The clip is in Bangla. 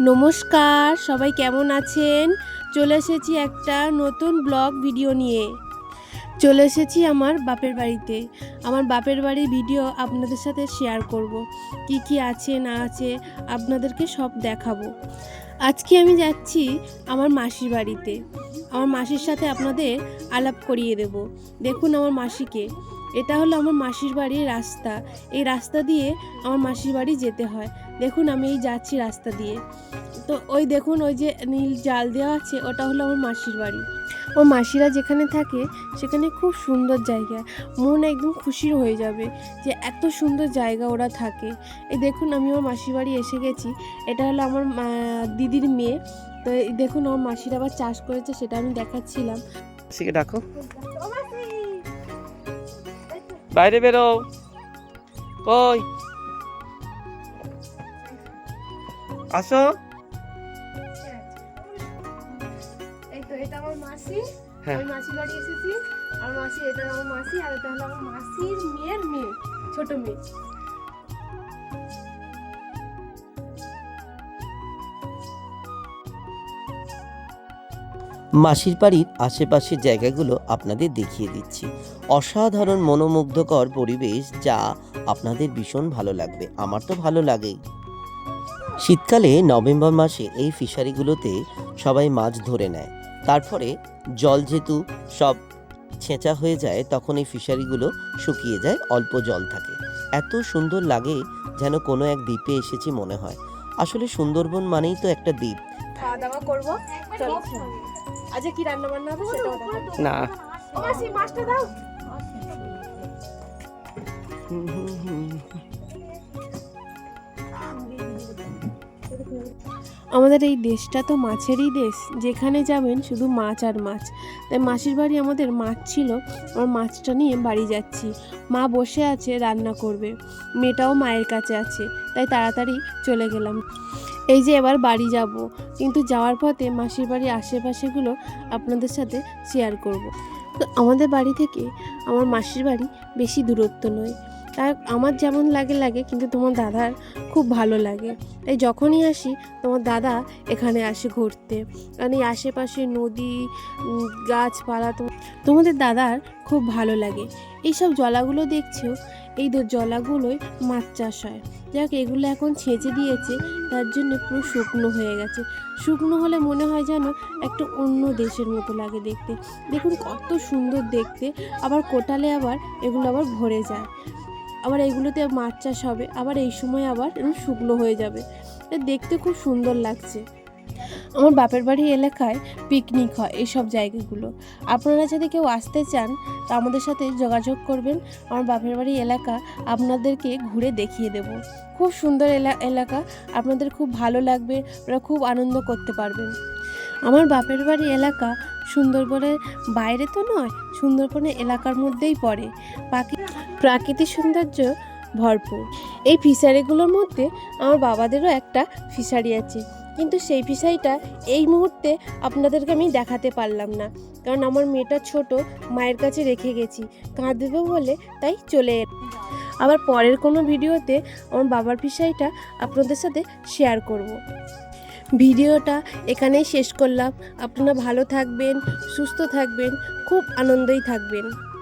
নমস্কার, সবাই কেমন আছেন? চলে এসেছি একটা নতুন ব্লগ ভিডিও নিয়ে। চলে এসেছি আমার বাপের বাড়িতে। আমার বাপের বাড়ির ভিডিও আপনাদের সাথে শেয়ার করব। কি কি আছে, না আছে, আপনাদেরকে সব দেখাবো। আজকে আমি যাচ্ছি আমার মাসির বাড়িতে। আমার মাসির সাথে আপনাদের আলাপ করিয়ে দেব। দেখুন আমার মাসিকে। এটা হলো আমার মাসির বাড়ির রাস্তা। এই রাস্তা দিয়ে আমার মাসির বাড়ি যেতে হয়। দেখুন আমি এই যাচ্ছি রাস্তা দিয়ে। তো ওই দেখুন ওই যে নীল জাল দেওয়া আছে, ওটা হলো আমার মাসির বাড়ি। ও মাসিরা যেখানে থাকে, সেখানে খুব সুন্দর জায়গা। মন একদম খুশির হয়ে যাবে যে এত সুন্দর জায়গা ওরা থাকে। এই দেখুন আমি আমার মাসির বাড়ি এসে গেছি। এটা হলো আমার দিদির মেয়ে। তো দেখুন আমার মাসিরা আবার চাষ করেছে সেটা আমি দেখাচ্ছিলাম। মাসিকে ডাকো। বাইরে বেরো কই? আসো। এই তো এটা আমার মাসি। হ্যাঁ। আমি মাসির বাড়ি এসেছি। আর মাসি এটা আমার মাসি আর এটা হলো আমার মাসির মেয়ের মেয়ে ছোট মেয়ে। মাসির বাড়ির আশেপাশের জায়গাগুলো আপনাদের দেখিয়ে দিচ্ছি। অসাধারণ মনোমুগ্ধকর পরিবেশ যা আপনাদের ভীষণ ভালো লাগবে। আমার তো ভালো লাগেই। শীতকালে নভেম্বর মাসে এই ফিশারিগুলোতে সবাই মাছ ধরে নেয়। তারপরে জল যেহেতু সব ছেঁচা হয়ে যায় তখন এই ফিশারিগুলো শুকিয়ে যায় অল্প জল থাকে। এত সুন্দর লাগে যেন কোনো এক দ্বীপে এসেছি মনে হয়। আসলে সুন্দরবন মানেই তো একটা দ্বীপ। খাওয়া দাওয়া করব? চলো। আজকে কি রান্না বান্না হবে সেটা না। ও মাছটা দাও। আমাদের এই দেশটা তো মাছেরই দেশ, যেখানে যাবেন শুধু মাছ আর মাছ। তাই মাসির বাড়ি আমাদের মাছ ছিল, আমার মাছটা নিয়ে বাড়ি যাচ্ছি। মা বসে আছে, রান্না করবে। মেয়েটাও মায়ের কাছে আছে, তাই তাড়াতাড়ি চলে গেলাম। এই যে এবার বাড়ি যাব, কিন্তু যাওয়ার পথে মাসির বাড়ির আশেপাশেগুলো আপনাদের সাথে শেয়ার করব। তো আমাদের বাড়ি থেকে আমার মাসির বাড়ি বেশি দূরত্ব নয়। তাই আমার যেমন লাগে লাগে, কিন্তু তোমার দাদার খুব ভালো লাগে। তাই যখনই আসি, তোমার দাদা এখানে আসে ঘুরতে। এই আশেপাশে নদী গাছপালা, তো তোমাদের দাদার খুব ভালো লাগে। এইসব জলাগুলো দেখছ এই দো, জলাগুলোই মাছ চাষ হয়। যাক, এগুলো এখন ছেঁচে দিয়েছে, তার জন্য পুরো শুকনো হয়ে গেছে। শুকনো হলে মনে হয় যেন একটা অন্য দেশের মতো লাগে দেখতে। দেখুন কত সুন্দর দেখতে, আবার কোটালে আবার এগুলো আবার ভরে যায়। আবার এইগুলোতে মাছ চাষ হবে, আবার এই সময় আবার শুকনো হয়ে যাবে। দেখতে খুব সুন্দর লাগছে। আমার বাপের বাড়ি এলাকায় পিকনিক হয় এইসব জায়গাগুলো। আপনারা যদি কেউ আসতে চান, তা আমাদের সাথে যোগাযোগ করবেন। আমার বাপের বাড়ি এলাকা আপনাদেরকে ঘুরে দেখিয়ে দেব। খুব সুন্দর এলা- এলাকা। আপনাদের খুব ভালো লাগবে ওরা খুব আনন্দ করতে পারবেন। আমার বাপের বাড়ি এলাকা সুন্দরবনের বাইরে তো নয়, সুন্দরবনের এলাকার মধ্যেই পড়ে। পাখি প্রাকৃতিক সৌন্দর্য ভরপুর। এই ফিশারিগুলোর মধ্যে আমার বাবাদেরও একটা ফিশারি আছে। কিন্তু সেই ফিশারিটা এই মুহূর্তে আপনাদেরকে আমি দেখাতে পারলাম না। কারণ আমার মেয়েটা ছোট, মায়ের কাছে রেখে গেছি। কাঁদবে বলে তাই চলে। আবার পরের কোনো ভিডিওতে আমার বাবার ফিশারিটা আপনাদের সাথে শেয়ার করব। ভিডিওটা এখানেই শেষ করলাম। আপনারা ভালো থাকবেন, সুস্থ থাকবেন, খুব আনন্দেই থাকবেন।